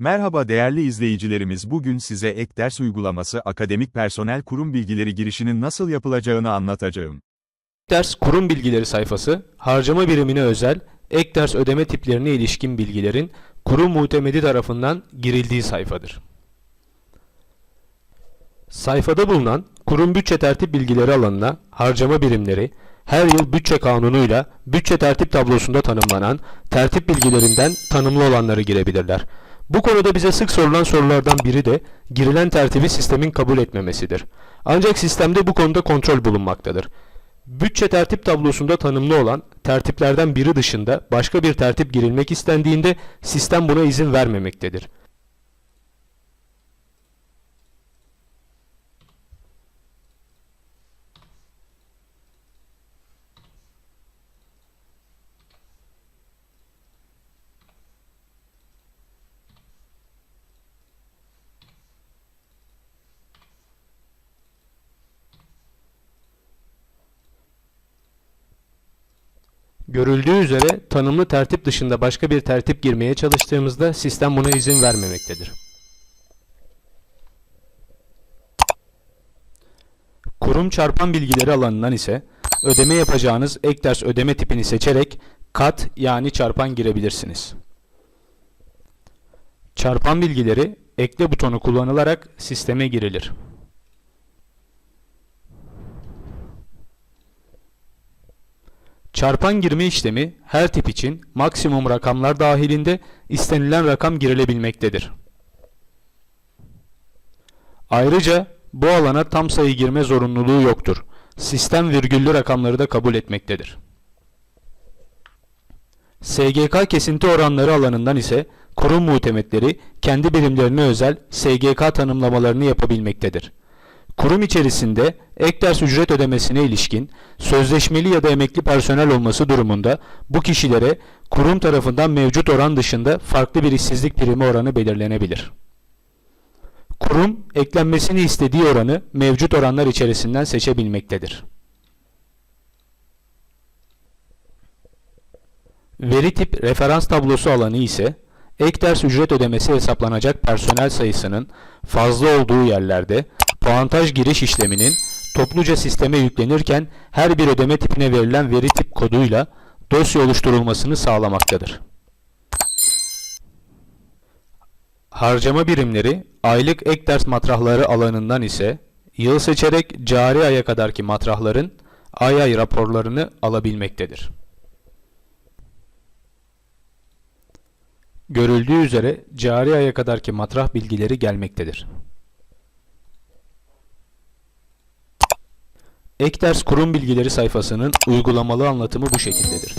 Merhaba değerli izleyicilerimiz bugün size ek ders uygulaması akademik personel kurum bilgileri girişinin nasıl yapılacağını anlatacağım. Ders kurum bilgileri sayfası, harcama birimine özel ek ders ödeme tiplerine ilişkin bilgilerin kurum muhtemeli tarafından girildiği sayfadır. Sayfada bulunan kurum bütçe tertip bilgileri alanına harcama birimleri, her yıl bütçe kanunuyla bütçe tertip tablosunda tanımlanan tertip bilgilerinden tanımlı olanları girebilirler. Bu konuda bize sık sorulan sorulardan biri de girilen tertibi sistemin kabul etmemesidir. Ancak sistemde bu konuda kontrol bulunmaktadır. Bütçe tertip tablosunda tanımlı olan tertiplerden biri dışında başka bir tertip girilmek istendiğinde sistem buna izin vermemektedir. Görüldüğü üzere tanımlı tertip dışında başka bir tertip girmeye çalıştığımızda sistem buna izin vermemektedir. Kurum çarpan bilgileri alanından ise ödeme yapacağınız ek ders ödeme tipini seçerek kat yani çarpan girebilirsiniz. Çarpan bilgileri ekle butonu kullanılarak sisteme girilir. Çarpan girme işlemi her tip için maksimum rakamlar dahilinde istenilen rakam girilebilmektedir. Ayrıca bu alana tam sayı girme zorunluluğu yoktur. Sistem virgüllü rakamları da kabul etmektedir. SGK kesinti oranları alanından ise kurum muhtemetleri kendi birimlerine özel SGK tanımlamalarını yapabilmektedir. Kurum içerisinde ek ders ücret ödemesine ilişkin sözleşmeli ya da emekli personel olması durumunda bu kişilere kurum tarafından mevcut oran dışında farklı bir işsizlik primi oranı belirlenebilir. Kurum eklenmesini istediği oranı mevcut oranlar içerisinden seçebilmektedir. Veri tip referans tablosu alanı ise ek ders ücret ödemesi hesaplanacak personel sayısının fazla olduğu yerlerde puantaj giriş işleminin topluca sisteme yüklenirken her bir ödeme tipine verilen veri tip koduyla dosya oluşturulmasını sağlamaktadır. Harcama birimleri aylık ek ders matrahları alanından ise yıl seçerek cari aya kadarki matrahların ay ay raporlarını alabilmektedir. Görüldüğü üzere cari aya kadarki matrah bilgileri gelmektedir. Ek ders kurum bilgileri sayfasının uygulamalı anlatımı bu şekildedir.